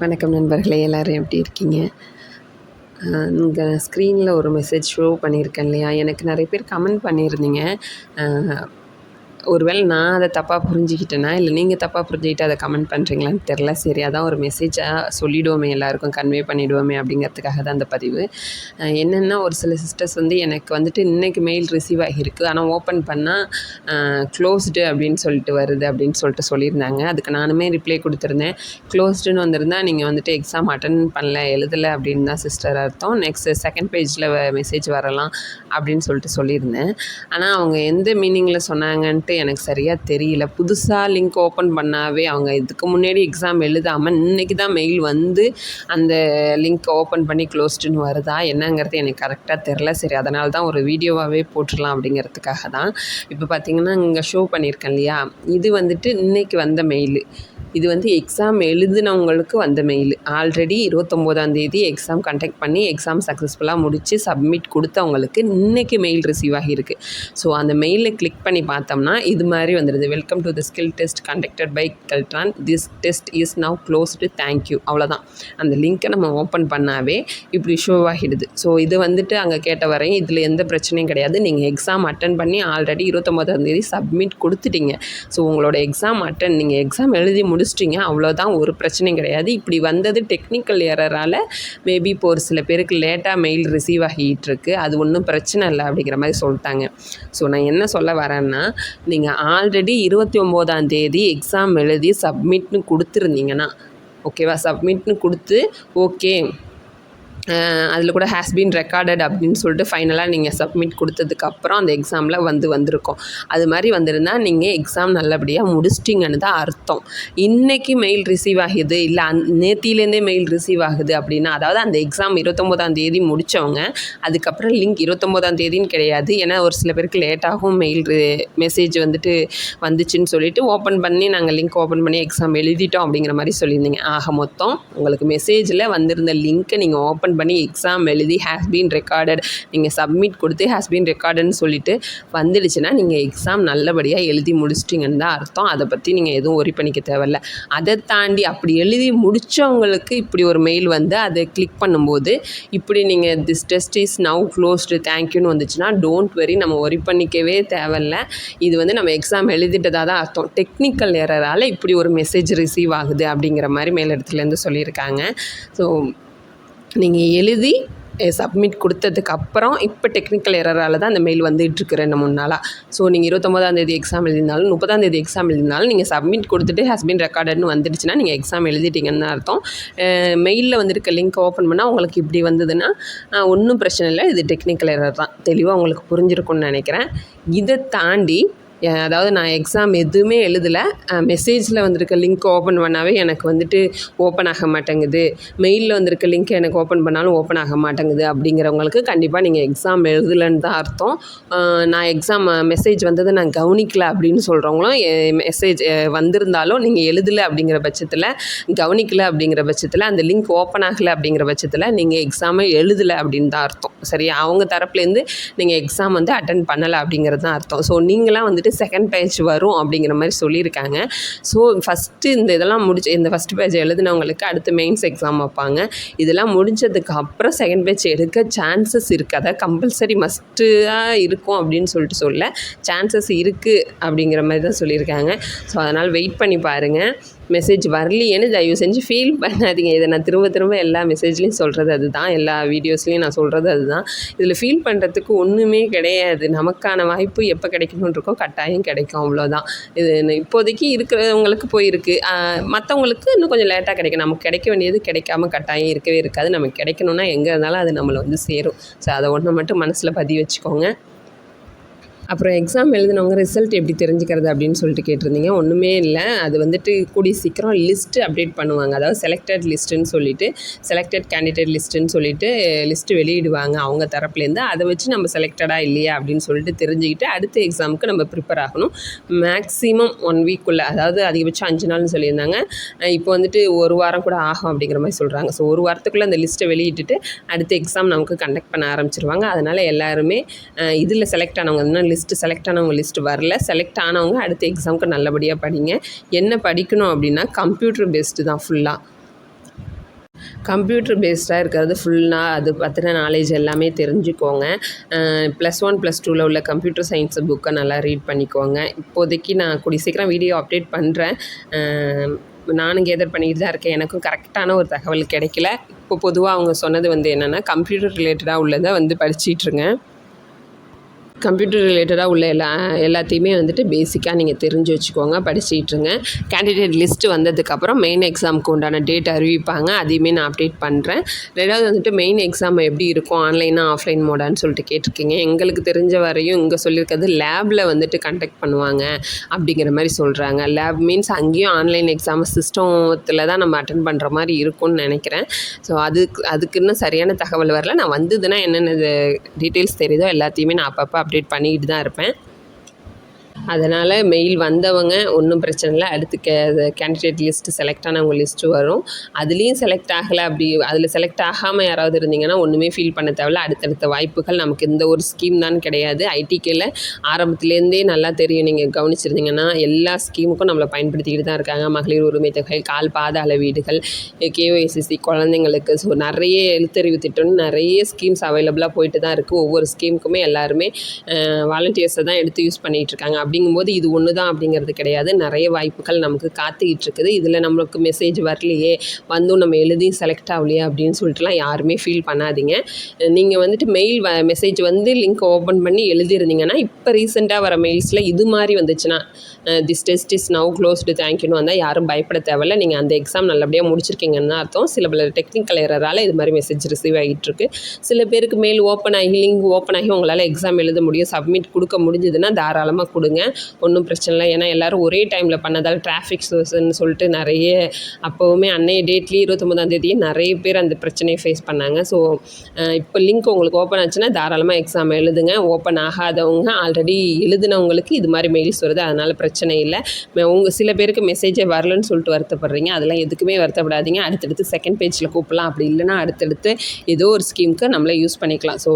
வணக்கம் நண்பர்களே எல்லோரும் எப்படி இருக்கீங்க? இங்கே ஸ்க்ரீனில் ஒரு மெசேஜ் ஷோ பண்ணியிருக்கேன் இல்லையா? எனக்கு நிறைய பேர் கமெண்ட் பண்ணியிருந்தீங்க. ஒருவேளை நான் அதை தப்பாக புரிஞ்சுக்கிட்டேன்னா இல்லை நீங்கள் தப்பாக புரிஞ்சுக்கிட்டு அதை கமெண்ட் பண்ணுறீங்களான்னு தெரில சரி அதான் ஒரு மெசேஜாக சொல்லிவிடுவோமே எல்லாருக்கும் கன்வே பண்ணிவிடுவோமே அப்படிங்கிறதுக்காக தான் அந்த பதிவு. என்னென்னா ஒரு சில சிஸ்டர்ஸ் வந்து எனக்கு வந்துட்டு இன்றைக்கி மெயில் ரிசீவ் ஆகியிருக்கு. ஆனால் ஓப்பன் பண்ணால் க்ளோஸ்டு அப்படின்னு சொல்லிட்டு வருது அப்படின்னு சொல்லிட்டு சொல்லியிருந்தாங்க. அதுக்கு நானுமே ரிப்ளை கொடுத்துருந்தேன். க்ளோஸ்டுன்னு வந்திருந்தால் நீங்கள் வந்துட்டு எக்ஸாம் அட்டன் பண்ணல எழுதலை அப்படின்னு தான் சிஸ்டர் அர்த்தம். நெக்ஸ்ட் செகண்ட் பேஜில் மெசேஜ் வரலாம் அப்படின்னு சொல்லிட்டு சொல்லியிருந்தேன். ஆனால் அவங்க எந்த மீனிங்கில் சொன்னாங்கன்னு சொன்னாங்கன்ட்டு எனக்கு சரியாக தெரியல. புதுசாக லிங்க் ஓப்பன் பண்ணாவே அவங்க இதுக்கு முன்னாடி எக்ஸாம் எழுதாமல் இன்றைக்கி தான் மெயில் வந்து அந்த லிங்க் ஓப்பன் பண்ணி க்ளோஸ்டுன்னு வருதா? என்னங்கிறது எனக்கு கரெக்டாக தெரில சரி அதனால தான் ஒரு வீடியோவாகவே போட்டுடலாம் அப்படிங்கிறதுக்காக தான் இப்போ பார்த்திங்கன்னா இங்கே ஷோ பண்ணியிருக்கேன் இல்லையா? இது வந்துட்டு இன்றைக்கி வந்த மெயிலு இது வந்து எக்ஸாம் எழுதினவங்களுக்கு வந்த மெயில் ஆல்ரெடி இருபத்தொம்போதாந்தேதி எக்ஸாம் கண்டக்ட் பண்ணி எக்ஸாம் சக்ஸஸ்ஃபுல்லாக முடித்து சப்மிட் கொடுத்தவங்களுக்கு இன்றைக்கி மெயில் ரிசீவ் ஆகியிருக்கு. ஸோ அந்த மெயிலில் கிளிக் பண்ணி பார்த்தோம்னா இது மாதிரி வந்துடுது welcome to the skill test conducted by Keltron this test is now closed thank you அவ்வளோதான் அந்த லிங்க்கை நம்ம ஓப்பன் பண்ணாவே இப்படி ஷோ ஆகிடுது. ஸோ இது வந்துட்டு அங்கே கேட்ட வரையும் இதில் எந்த பிரச்சனையும் கிடையாது. நீங்கள் எக்ஸாம் அட்டன் பண்ணி ஆல்ரெடி இருபத்தொம்போதாந்தேதி சப்மிட் கொடுத்துட்டீங்க. ஸோ உங்களோட எக்ஸாம் அட்டன் நீங்கள் எக்ஸாம் எழுதி முடிச்சிட்டிங்க அவ்வளோதான் ஒரு பிரச்சனையும் கிடையாது. இப்படி வந்தது டெக்னிக்கல் ஏரரால் மேபி இப்போ ஒரு சில பேருக்கு லேட்டாக மெயில் ரிசீவ் ஆகிட்டுருக்கு. அது ஒன்றும் பிரச்சனை இல்லை அப்படிங்கிற மாதிரி சொல்லிட்டாங்க. ஸோ நான் என்ன சொல்ல வரேன்னா நீங்கள் ஆல்ரெடி இருபத்தி ஒம்போதாம் தேதி எக்ஸாம் எழுதி சப்மிட்னு கொடுத்துருந்தீங்கன்னா ஓகேவா சப்மிட்னு கொடுத்து ஓகே அதில் கூட ஹேஸ் பீன் ரெக்கார்டட் அப்படின்னு சொல்லிட்டு ஃபைனலாக நீங்கள் சப்மிட் கொடுத்ததுக்கப்புறம் அந்த எக்ஸாமில் வந்து வந்திருக்கும். அது மாதிரி வந்திருந்தால் நீங்கள் எக்ஸாம் நல்லபடியாக முடிச்சிட்டிங்கன்னு தான் அர்த்தம். இன்றைக்கி மெயில் ரிசீவ் ஆகுது இல்லை அந் நேத்திலேருந்தே மெயில் ரிசீவ் ஆகுது அப்படின்னா அதாவது அந்த எக்ஸாம் இருபத்தொம்போதாம் தேதி முடித்தவங்க அதுக்கப்புறம் லிங்க் இருபத்தொம்போதாம் தேதின்னு கிடையாது. ஏன்னா ஒரு சில பேருக்கு லேட்டாகவும் மெயில் மெசேஜ் வந்துட்டு வந்துச்சுன்னு சொல்லிட்டு ஓப்பன் பண்ணி நாங்கள் லிங்க் ஓப்பன் பண்ணி எக்ஸாம் எழுதிட்டோம் அப்படிங்கிற மாதிரி சொல்லியிருந்தீங்க. ஆக மொத்தம் உங்களுக்கு மெசேஜில் வந்திருந்த லிங்க்கை நீங்கள் ஓப்பன் பண்ணி எக்ஸாம் எழுதி ஹேஸ் பீன் ரெக்கார்டட் நீங்கள் சப்மிட் கொடுத்து ஹேஸ் பீன் ரெக்கார்டுன்னு சொல்லிட்டு வந்துடுச்சுன்னா நீங்கள் எக்ஸாம் நல்லபடியாக எழுதி முடிச்சிட்டிங்கன்னு தான் அர்த்தம். அதை பற்றி நீங்கள் எதுவும் ஒரி பண்ணிக்க தேவையில்ல. அதை தாண்டி அப்படி எழுதி முடித்தவங்களுக்கு இப்படி ஒரு மெயில் வந்து அதை கிளிக் பண்ணும்போது இப்படி நீங்கள் this test is now closed தேங்க்யூன்னு வந்துச்சுன்னா டோன்ட் வெரி நம்ம ஒரி பண்ணிக்கவே தேவையில்ல. இது வந்து நம்ம எக்ஸாம் எழுதிட்டதாக தான் அர்த்தம். டெக்னிக்கல் எரரால் இப்படி ஒரு மெசேஜ் ரிசீவ் ஆகுது அப்படிங்கிற மாதிரி மேலிடத்துலேருந்து சொல்லியிருக்காங்க. ஸோ நீங்கள் எழுதி சப்மிட் கொடுத்ததுக்கு அப்புறம் இப்போ டெக்னிக்கல் எரரால் தான் அந்த மெயில் வந்துகிட்ருக்கு ரெண்டு மூணு நாளாக ஸோ நீங்கள் இருபத்தொம்போதாந்தேதி எக்ஸாம் எழுதினாலும் முப்பதாந்தேதி எக்ஸாம் எழுதினாலும் நீங்கள் சப்மிட் கொடுத்துட்டு ஹஸ்பண்ட் ரெக்கார்டுன்னு வந்துடுச்சுன்னா நீங்கள் எக்ஸாம் எழுதிட்டீங்கன்னு அர்த்தம். மெயிலில் வந்துருக்க லிங்க் ஓப்பன் பண்ணால் உங்களுக்கு இப்படி வந்ததுன்னா ஒன்றும் பிரச்சனை இல்லை. இது டெக்னிக்கல் எரர் தான். தெளிவாக உங்களுக்கு புரிஞ்சிருக்கும்னு நினைக்கிறேன். இதை தாண்டி அதாவது நான் எக்ஸாம் எதுவுமே எழுதலை. மெசேஜில் வந்திருக்க லிங்க் ஓப்பன் பண்ணாவே எனக்கு வந்துட்டு ஓப்பன் ஆக மாட்டேங்குது. மெயிலில் வந்திருக்க லிங்க் எனக்கு ஓப்பன் பண்ணாலும் ஓப்பன் ஆக மாட்டேங்குது அப்படிங்கிறவங்களுக்கு கண்டிப்பாக நீங்கள் எக்ஸாம் எழுதலைன்னு தான் அர்த்தம். நான் எக்ஸாம் மெசேஜ் வந்ததை நான் கவனிக்கல அப்படின்னு சொல்கிறவங்களும் மெசேஜ் வந்திருந்தாலும் நீங்கள் எழுதலை அப்படிங்கிற பட்சத்தில் கவனிக்கலை அப்படிங்கிற பட்சத்தில் அந்த லிங்க் ஓப்பன் ஆகலை அப்படிங்கிற பட்சத்தில் நீங்கள் எக்ஸாமை எழுதலை அப்படின்னு தான் அர்த்தம். சரியா? அவங்க தரப்புலேருந்து நீங்கள் எக்ஸாம் வந்து அட்டன் பண்ணலை அப்படிங்கிறது தான் அர்த்தம். ஸோ நீங்களாம் வந்துட்டு வந்துட்டு செகண்ட் பேஜ் வரும் அப்படிங்கிற மாதிரி சொல்லியிருக்காங்க. ஸோ ஃபஸ்ட்டு இந்த இதெல்லாம் முடிச்சு இந்த ஃபஸ்ட் பேஜ் எழுதினவங்களுக்கு அடுத்து மெயின்ஸ் எக்ஸாம் வைப்பாங்க. இதெல்லாம் முடிஞ்சதுக்கு அப்புறம் செகண்ட் பேஜ் எடுக்க சான்சஸ் இருக்குது அதாவது கம்பல்சரி மஸ்ட்டாக இருக்கும் அப்படின்னு சொல்லிட்டு சொல்ல சான்சஸ் இருக்குது அப்படிங்கிற மாதிரி தான் சொல்லியிருக்காங்க. ஸோ அதனால் வெயிட் பண்ணி பாருங்கள் மெசேஜ் வரலையேன்னு தயவு செஞ்சு ஃபீல் பண்ணாதீங்க. இதை நான் திரும்ப திரும்ப எல்லா மெசேஜ்லேயும் சொல்கிறது அதுதான். எல்லா வீடியோஸ்லேயும் நான் சொல்கிறது அதுதான். இதில் ஃபீல் பண்ணுறதுக்கு ஒன்றுமே கிடையாது. நமக்கான வாய்ப்பு எப்போ கிடைக்கணும்னு இருக்கோ கட்டாயம் கிடைக்கும். அவ்வளோதான் இது இப்போதைக்கு இருக்கிறவங்களுக்கு போயிருக்கு. மற்றவங்களுக்கு இன்னும் கொஞ்சம் லேட்டாக கிடைக்கும். நமக்கு கிடைக்க வேண்டியது கிடைக்காம கட்டாயம் இருக்கவே இருக்காது. நமக்கு கிடைக்கணுன்னா எங்கே இருந்தாலும் அது நம்மளை வந்து சேரும். ஸோ அதை ஒன்று மட்டும் மனசில் பதிவு வச்சுக்கோங்க. அப்புறம் எக்ஸாம் எழுதினவங்க ரிசல்ட் எப்படி தெரிஞ்சுக்கிறது அப்படின்னு சொல்லிட்டு கேட்டிருந்தீங்க. ஒன்றுமே இல்லை. அது வந்துட்டு கூடிய சீக்கிரம் லிஸ்ட்டு அப்டேட் பண்ணுவாங்க. அதாவது செலக்டட் லிஸ்ட்டுன்னு சொல்லிட்டு செலக்டட் கேண்டிடேட் லிஸ்ட்டுன்னு சொல்லிட்டு லிஸ்ட்டு வெளியிடுவாங்க. அவங்க தரப்புலேருந்து. அதை வச்சு நம்ம செலக்டடாக இல்லையா அப்படின்னு சொல்லிட்டு தெரிஞ்சுக்கிட்டு அடுத்த எக்ஸாமுக்கு நம்ம ப்ரிப்பேர் ஆகணும். மேக்ஸிமம் ஒன் வீக்குள்ளே அதாவது அதிகபட்சம் அஞ்சு நாள்னு சொல்லியிருந்தாங்க. இப்போ வந்துட்டு ஒரு வாரம் கூட ஆகும் அப்படிங்கிற மாதிரி சொல்கிறாங்க ஸோ ஒரு வாரத்துக்குள்ளே அந்த லிஸ்ட்டை வெளியிட்டுட்டு அடுத்த எக்ஸாம் நமக்கு கண்டக்ட் பண்ண ஆரம்பிச்சிருவாங்க. அதனால் எல்லாருமே இதில் செலக்ட் ஆனவங்க லிஸ்ட்டு செலக்ட் ஆனவங்க லிஸ்ட்டு வரல. செலக்ட் ஆனவங்க அடுத்த எக்ஸாமுக்கு நல்லபடியாக படிங்க. என்ன படிக்கணும் அப்படின்னா கம்ப்யூட்டர் பேஸ்டு தான் ஃபுல்லாக கம்ப்யூட்டர் பேஸ்டாக இருக்கிறது ஃபுல்லாக அது பற்றின நாலேஜ் எல்லாமே தெரிஞ்சுக்கோங்க. ப்ளஸ் ஒன் ப்ளஸ் டூவில் உள்ள கம்ப்யூட்டர் சயின்ஸ் புக்கை நல்லா ரீட் பண்ணிக்கோங்க. இப்போதைக்கு நான் கூடிய சீக்கிரம் வீடியோ அப்டேட் பண்ணுறேன் நானும் கேதர் பண்ணிக்கிட்டு தான் இருக்கேன். எனக்கும் கரெக்டான ஒரு தகவல் கிடைக்கல. இப்போ பொதுவாக அவங்க சொன்னது வந்து என்னென்னா கம்ப்யூட்டர் ரிலேட்டடாக உள்ளதை வந்து படிச்சிட்ருங்க கம்ப்யூட்டர் ரிலேட்டடாக உள்ள எல்லா எல்லாத்தையுமே வந்துட்டு பேசிக்காக நீங்கள் தெரிஞ்சு வச்சுக்கோங்க படிச்சிட்ருங்க கேண்டிடேட் லிஸ்ட்டு வந்ததுக்கப்புறம் மெயின் எக்ஸாமுக்கு உண்டான டேட் அறிவிப்பாங்க அதையுமே நான் அப்டேட் பண்ணுறேன் ரெண்டாவது வந்துட்டு மெயின் எக்ஸாம் எப்படி இருக்கும் ஆன்லைனாக ஆஃப்லைன் மோடான்னு சொல்லிட்டு கேட்டிருக்கீங்க. எங்களுக்கு தெரிஞ்ச வரையும் இங்கே சொல்லியிருக்கிறது லேபில் வந்துட்டு கண்டக்ட் பண்ணுவாங்க அப்படிங்கிற மாதிரி சொல்கிறாங்க லேப் மீன்ஸ் அங்கேயும் ஆன்லைன் எக்ஸாம் சிஸ்டத்தில் தான் நம்ம அட்டன் பண்ணுற மாதிரி இருக்கும்னு நினைக்கிறேன். ஸோ அதுக்கு அதுக்கு இன்னும் சரியான தகவல் வரல. நான் வந்ததுன்னா என்னென்ன டீட்டெயில்ஸ் தெரியுதோ எல்லாத்தையுமே நான் அப்பப்போ அப்டேட் பண்ணிக்கிட்டு தான் இருப்பேன். அதனால் மெயில் வந்தவங்க ஒன்றும் பிரச்சனை இல்லை. அடுத்து கே கேண்டிடேட் லிஸ்ட்டு செலக்ட் ஆனவங்க லிஸ்ட்டு வரும். அதுலேயும் செலக்ட் ஆகலை அப்படி அதில் செலக்ட் ஆகாமல் யாராவது இருந்தீங்கன்னா ஒன்றுமே ஃபீல் பண்ண தேவையில்ல. அடுத்தடுத்த வாய்ப்புகள் நமக்கு இந்த ஒரு ஸ்கீம் தான் கிடையாது. ஐடிகேயில் ஆரம்பத்துலேருந்தே நல்லா தெரியும். நீங்கள் கவனிச்சிருந்தீங்கன்னா எல்லா ஸ்கீமுக்கும் நம்மளை பயன்படுத்திக்கிட்டு தான் இருக்காங்க. மகளிர் உரிமை தொகை கால் பாத அளவீடுகள் கேஒய்சிசி குழந்தைங்களுக்கு. ஸோ நிறைய எழுத்தறிவு திட்டம்னு நிறைய ஸ்கீம்ஸ் அவைலபிளாக போயிட்டு தான் இருக்குது ஒவ்வொரு ஸ்கீமுக்குமே எல்லாருமே வாலண்டியர்ஸை தான் எடுத்து யூஸ் பண்ணிகிட்டு இருக்காங்க. அப்படி அப்படிங்கும்போது இது ஒன்று தான் அப்படிங்கிறது கிடையாது. நிறைய வாய்ப்புகள் நமக்கு காத்துக்கிட்டு இருக்குது இதில் நம்மளுக்கு மெசேஜ் வரலையே வந்தும் நம்ம எழுதி செலக்ட் ஆகலையே அப்படின்னு சொல்லிட்டுலாம் யாருமே ஃபீல் பண்ணாதீங்க. நீங்கள் வந்துட்டு மெயில் வ மெசேஜ் வந்து லிங்க் ஓப்பன் பண்ணி எழுதியிருந்தீங்கன்னா இப்போ ரீசெண்டாக வர மெயில்ஸில் இது மாதிரி வந்துச்சுன்னா this test is now closed தேங்க்யூன்னு வந்தால் யாரும் பயப்பட தேவையில்ல. நீங்கள் அந்த எக்ஸாம் நல்லபடியாக முடிச்சிருக்கீங்கன்னு அர்த்தம். சில பல டெக்னிக்கல் எரரால் இது மாதிரி மெசேஜ் ரிசீவ் ஆகிட்டுருக்கு. சில பேருக்கு மெயில் ஓப்பன் ஆகி லிங்க் ஓப்பன் ஆகி உங்களால் எக்ஸாம் எழுத முடியும் சப்மிட் கொடுக்க முடிஞ்சதுன்னா தாராளமாக கொடுங்க. ஒன்றும் பிரச்சனை இல்லை. ஏன்னா எல்லோரும் ஒரே டைமில் பண்ணதால் டிராஃபிக் சோர்ஸ்ன்னு சொல்லிட்டு நிறைய அப்போவுமே அன்னைய டேட்லேயே இருபத்தொம்போதாந்தேதியே நிறைய பேர் அந்த பிரச்சனையை ஃபேஸ் பண்ணாங்க. ஸோ இப்போ லிங்க் உங்களுக்கு ஓப்பன் ஆச்சுன்னா தாராளமாக எக்ஸாம் எழுதுங்க. ஓப்பன் ஆகாதவங்க ஆல்ரெடி எழுதினவங்களுக்கு இது மாதிரி மெயில்ஸ் வருது. அதனால் பிரச்சனை இல்லை. உங்கள் சில பேருக்கு மெசேஜே வரலன்னு சொல்லிட்டு வருத்தப்படுறீங்க. அதெல்லாம் எதுக்குமே வருத்தப்படாதீங்க. அடுத்தடுத்து செகண்ட் பேஜில் கூப்பிடலாம். அப்படி இல்லைனா அடுத்தடுத்து ஏதோ ஒரு ஸ்கீமுக்கு நம்மளே யூஸ் பண்ணிக்கலாம். ஸோ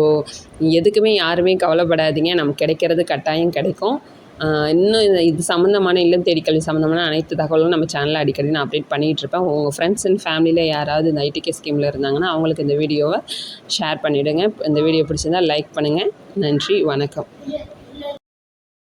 எதுக்குமே யாருமே கவலைப்படாதீங்க. நமக்கு கிடைக்கிறது கட்டாயம் கிடைக்கும். இன்னும் இது இது சம்மந்தமான இல்லம் தேடி கல்வி சம்மந்தமான அனைத்து தகவலும் நம்ம சேனலில் அடிக்கடி நான் அப்டேட் பண்ணிகிட்ருப்பேன் உங்கள் ஃப்ரெண்ட்ஸ் அண்ட் ஃபேமிலியில் யாராவது இந்த ஐடிகே ஸ்கீமில் இருந்தாங்கன்னா அவங்களுக்கு இந்த வீடியோவை ஷேர் பண்ணிவிடுங்க இந்த வீடியோ பிடிச்சிருந்தால் லைக் பண்ணுங்கள் நன்றி வணக்கம்.